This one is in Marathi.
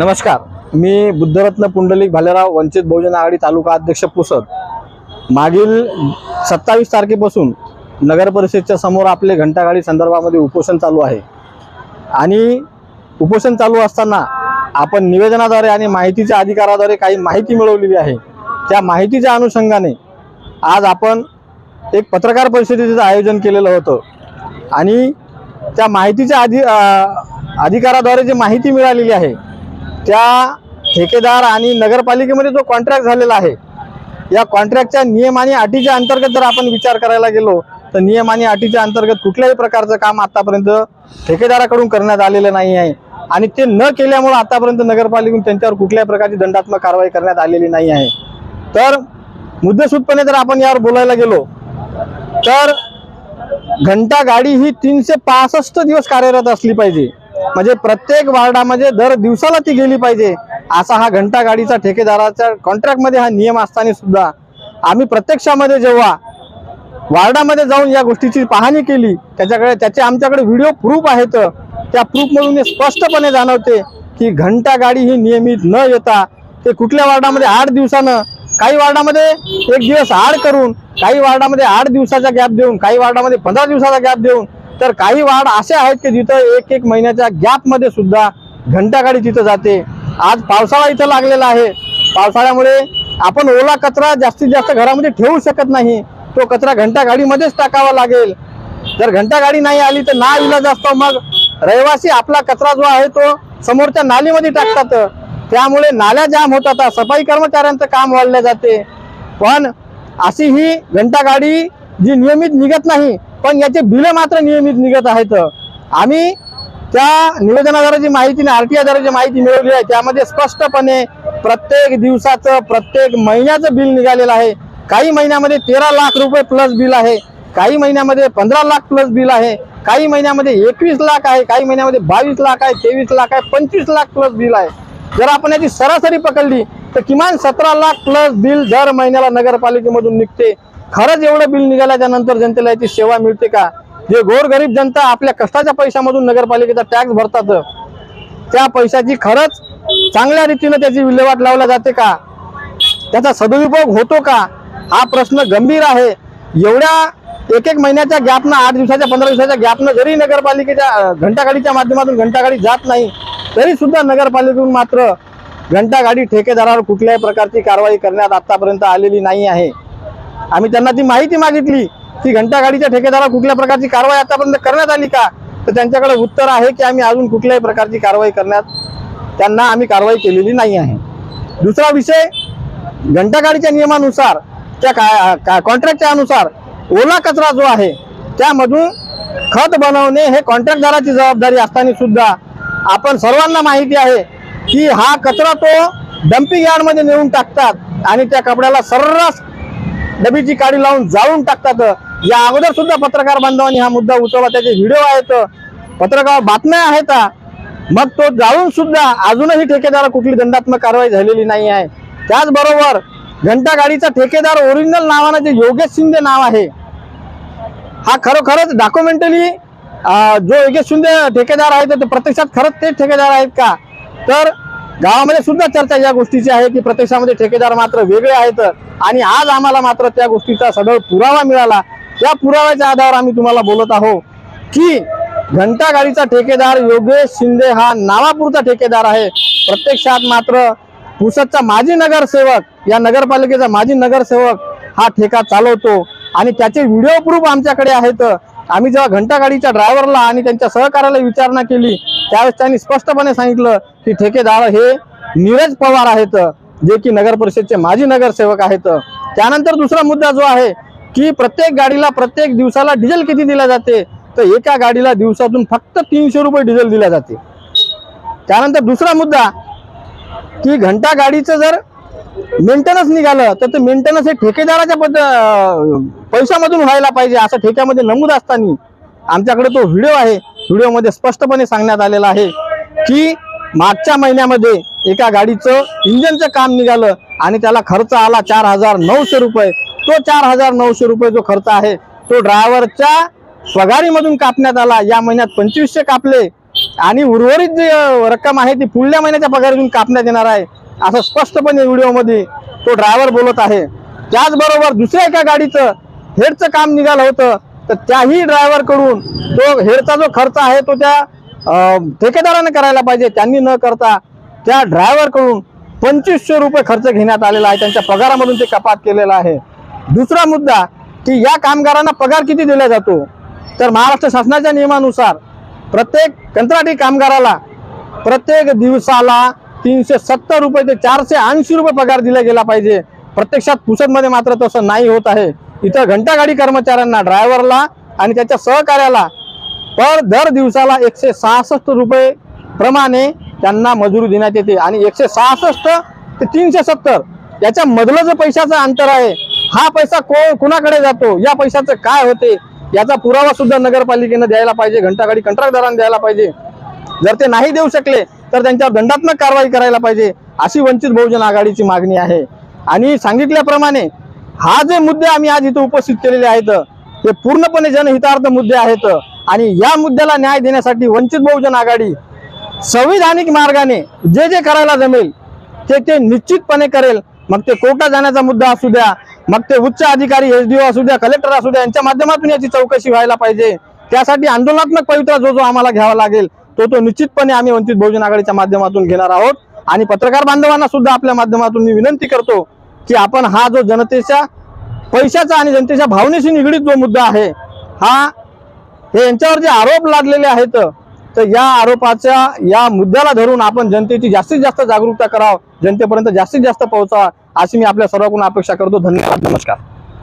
नमस्कार. मी बुद्धरत्न पुंडलिक भालेराव वंचित बहुजन आघाडी तालुका अध्यक्ष पुसद. मागील सत्तावीस तारखेपासून नगर परिषदच्या समोर आपले घंटागाडी संदर्भामध्ये उपोषण चालू आहे. आणि उपोषण चालू असताना आपण निवेदनाद्वारे आणि माहितीच्या अधिकाराद्वारे काही माहिती मिळवलेली आहे. त्या माहितीच्या अनुषंगाने आज आपण एक पत्रकार परिषदेचं आयोजन केलेलं होतं. आणि त्या माहितीच्या अधि अधिकाराद्वारे जी माहिती मिळालेली आहे त्या ठेकेदार आणि नगरपालिकेमध्ये जो कॉन्ट्रॅक्ट झालेला आहे या कॉन्ट्रॅक्टच्या नियम आणि अटीच्या अंतर्गत जर आपण विचार करायला गेलो तर नियम आणि अटीच्या अंतर्गत कुठल्याही प्रकारचं काम आतापर्यंत ठेकेदाराकडून करण्यात आलेलं नाही आहे. आणि ते न केल्यामुळं आतापर्यंत नगरपालिकेतून त्यांच्यावर कुठल्याही प्रकारची दंडात्मक कारवाई करण्यात आलेली नाही आहे. तर मुद्देसूदपणे जर आपण यावर बोलायला गेलो तर घंटा गाडी ही तीनशे पासष्ट दिवस कार्यरत असली पाहिजे. म्हणजे प्रत्येक वार्डामध्ये दर दिवसाला ती गेली पाहिजे. असा हा घंटा गाडीचा ठेकेदाराच्या कॉन्ट्रॅक्टमध्ये हा नियम असताना सुद्धा आम्ही प्रत्यक्षामध्ये जेव्हा वार्डामध्ये जाऊन या गोष्टीची पाहणी केली त्याच्याकडे त्याचे आमच्याकडे व्हिडिओ प्रूफ आहेत. त्या प्रूफमधून हे स्पष्टपणे जाणवते की घंटा गाडी ही नियमित न येता ते कुठल्या वार्डामध्ये आठ दिवसानं काही वार्डामध्ये एक दिवस आड करून काही वार्डामध्ये आठ दिवसाचा गॅप देऊन काही वार्डामध्ये पंधरा दिवसाचा गॅप देऊन तर काही वार्ड असे आहेत की जिथं एक एक महिन्याच्या गॅपमध्ये सुद्धा घंटागाडी तिथं जाते. आज पावसाळा इथं लागलेला आहे. पावसाळ्यामुळे आपण ओला कचरा जास्तीत जास्त घरामध्ये ठेवू शकत नाही. तो कचरा घंटागाडीमध्येच टाकावा लागेल. जर घंटागाडी नाही आली तर ना इलाज असतो. मग रहिवासी आपला कचरा जो आहे तो समोरच्या नालीमध्ये टाकतात. त्यामुळे नाल्या जाम होतात. सफाई कर्मचाऱ्यांचं काम वाढलं जाते. पण अशी ही घंटागाडी जी नियमित निघत नाही पण याचे बिलं मात्र नियमित निघत आहेत. आम्ही त्या निवेदनाद्वारे जी माहिती आर टी आयद्वारे जी माहिती मिळवली आहे. त्यामध्ये स्पष्टपणे प्रत्येक दिवसाचं प्रत्येक महिन्याचं बिल निघालेलं आहे. काही महिन्यामध्ये तेरा लाख रुपये प्लस बिल आहे. काही महिन्यामध्ये पंधरा लाख प्लस बिल आहे. काही महिन्यामध्ये एकवीस लाख आहे. काही महिन्यामध्ये बावीस लाख आहे तेवीस लाख आहे पंचवीस लाख प्लस बिल आहे. जर आपण याची सरासरी पकडली तर किमान सतरा लाख प्लस बिल दर महिन्याला नगरपालिकेमधून निघते. खरंच एवढं बिल निघाल्याच्या नंतर जनतेला याची सेवा मिळते का? जे गोरगरीब जनता आपल्या कष्टाच्या पैशामधून नगरपालिकेचा टॅक्स भरतात त्या पैशाची खरंच चांगल्या रीतीनं त्याची विल्हेवाट लावल्या जाते का? त्याचा सदुपयोग होतो का? हा प्रश्न गंभीर आहे. एवढ्या एक एक महिन्याच्या गॅपनं आठ दिवसाच्या पंधरा दिवसाच्या गॅपनं जरी नगरपालिकेच्या घंटागाडीच्या माध्यमातून घंटागाडी जात नाही तरी सुद्धा नगरपालिकेतून मात्र घंटागाडी ठेकेदारावर कुठल्याही प्रकारची कारवाई करण्यात आतापर्यंत आलेली नाही आहे. आम्ही त्यांना ती माहिती मागितली की घंटागाडीच्या ठेकेदाराला कुठल्या प्रकारची कारवाई आतापर्यंत करण्यात आली का? तर त्यांच्याकडे उत्तर आहे की आम्ही अजून कुठल्याही प्रकारची कारवाई करण्यात त्यांना आम्ही कारवाई केलेली नाही आहे. दुसरा विषय घंटागाडीच्या नियमानुसार त्या का, का कॉन्ट्रॅक्टच्या अनुसार ओला कचरा जो आहे त्यामधून खत बनवणे हे कॉन्ट्रॅक्टदाराची जबाबदारी असताना सुद्धा आपण सर्वांना माहिती आहे की हा कचरा तो डम्पिंग यार्डमध्ये नेऊन टाकतात आणि त्या कपड्याला सर्रास डबीची काडी लावून जाळून टाकतात. या अगोदर सुद्धा पत्रकार बांधवांनी हा मुद्दा उचलला त्याचे व्हिडिओ आहेत. पत्रकार बातम्या आहेत. मग तो जाळून सुद्धा अजूनही ठेकेदार कुठली दंडात्मक कारवाई झालेली नाही आहे. त्याचबरोबर घंटा गाडीचा ठेकेदार ओरिजिनल नावानं जे योगेश शिंदे नाव आहे हा खरोखरच डॉक्युमेंटली जो योगेश शिंदे ठेकेदार आहे तर ते प्रत्यक्षात खरंच ते ठेकेदार आहेत का? तर गावामध्ये सुद्धा चर्चा या गोष्टीची आहे की प्रत्यक्षामध्ये ठेकेदार मात्र वेगळे आहेत आणि आज आम्हाला मात्र त्या गोष्टीचा सदळ पुरावा मिळाला. त्या पुराव्याच्या आधारावर आम्ही तुम्हाला बोलत आहोत की घंटा गाडीचा ठेकेदार योगेश शिंदे हा नावापूरचा ठेकेदार आहे. प्रत्यक्षात मात्र पुसदचा माजी नगरसेवक या नगरपालिकेचा माजी नगरसेवक हा ठेका चालवतो. आणि त्याचे व्हिडिओ प्रूफ आमच्याकडे आहेत. आम्ही जेव्हा घंटागाडीच्या ड्रायव्हरला आणि त्यांच्या सहकार्याला विचारणा केली त्यावेळेस त्यांनी स्पष्टपणे सांगितलं की ठेकेदार हे नीरज पवार आहेत जे की नगर परिषदचे माजी नगरसेवक आहेत. त्यानंतर दुसरा मुद्दा जो आहे की प्रत्येक गाडीला प्रत्येक दिवसाला डिझेल किती दिला जाते? तर एका गाडीला दिवसातून फक्त तीनशे रुपये डिझेल दिला जाते. त्यानंतर दुसरा मुद्दा की घंटा गाडीचं जर मेंटेनन्स निघालं तर ते मेंटेनन्स हे ठेकेदाराच्या पद पैशामधून व्हायला पाहिजे असं ठेक्यामध्ये नमूद असताना आमच्याकडे तो व्हिडिओ आहे. व्हिडिओमध्ये स्पष्टपणे सांगण्यात आलेला आहे की मागच्या महिन्यामध्ये एका गाडीचं इंजनचं काम निघालं आणि त्याला खर्च आला चार हजार नऊशे रुपये. तो चार हजार नऊशे रुपये जो खर्च आहे तो ड्रायव्हरच्या पगारीमधून कापण्यात आला. या महिन्यात पंचवीसशे कापले आणि उर्वरित जी रक्कम आहे ती पुढल्या महिन्याच्या पगारीतून कापण्यात येणार आहे. असं स्पष्टपणे व्हिडिओमध्ये तो ड्रायव्हर बोलत आहे. त्याचबरोबर दुसऱ्या एका गाडीचं हेडचं काम निघालं होतं तर त्याही ड्रायव्हरकडून तो हेडचा जो खर्च आहे तो त्या ठेकेदाराने करायला पाहिजे त्यांनी न करता त्या ड्रायव्हरकडून पंचवीसशे रुपये खर्च घेण्यात आलेला आहे त्यांच्या पगारामधून ते कपात केलेला आहे. दुसरा मुद्दा की या कामगारांना पगार किती दिला जातो? तर महाराष्ट्र शासनाच्या नियमानुसार प्रत्येक कंत्राटी कामगाराला प्रत्येक दिवसाला तीनशे सत्तर रुपये ते चारशे ऐंशी रुपये पगार दिला गेला पाहिजे. प्रत्यक्षात पुसदमध्ये मात्र तसं नाही होत आहे. इथं घंटागाडी कर्मचाऱ्यांना ड्रायव्हरला आणि त्याच्या सहकार्याला पर दर दिवसाला एकशे सहासष्ट रुपये प्रमाणे त्यांना मजुरी देण्यात येते. आणि एकशे सहासष्ट ते तीनशे सत्तर याच्या मधलं जो पैशाचं अंतर आहे हा पैसा को कुणाकडे जातो? या पैशाचं काय होते? याचा पुरावा सुद्धा नगरपालिकेनं द्यायला पाहिजे घंटागाडी कंत्राटदारांना द्यायला पाहिजे. जर ते नाही देऊ शकले तर त्यांच्यावर दंडात्मक कारवाई करायला पाहिजे अशी वंचित बहुजन आघाडीची मागणी आहे. आणि सांगितल्याप्रमाणे हा जे मुद्दे आम्ही आज इथं उपस्थित केलेले आहेत हे पूर्णपणे जनहितार्थ मुद्दे आहेत आणि या मुद्द्याला न्याय देण्यासाठी वंचित बहुजन आघाडी संविधानिक मार्गाने जे जे करायला जमेल ते ते निश्चितपणे करेल. मग ते कोर्टा जाण्याचा मुद्दा असू द्या मग ते उच्च अधिकारी एस डी असू द्या कलेक्टर असू द्या यांच्या माध्यमातून याची चौकशी व्हायला पाहिजे. त्यासाठी आंदोलनात्मक पवित्रा जो जो आम्हाला घ्यावा लागेल तो तो निश्चितपणे आम्ही वंचित बहुजन आघाडीच्या माध्यमातून घेणार आहोत. आणि पत्रकार बांधवांना सुद्धा आपल्या माध्यमातून मी विनंती करतो की आपण हा जो जनतेच्या पैशाचा आणि जनतेच्या भावनेशी निगडीत जो मुद्दा आहे हा हे यांच्यावर जे आरोप लादलेले आहेत तर या आरोपाच्या या मुद्द्याला धरून आपण जनतेची जास्तीत जास्त जागरूकता करावं जनतेपर्यंत जास्तीत जास्त पोहोचावा अशी मी आपल्या सर्वांकडून अपेक्षा करतो. धन्यवाद. नमस्कार.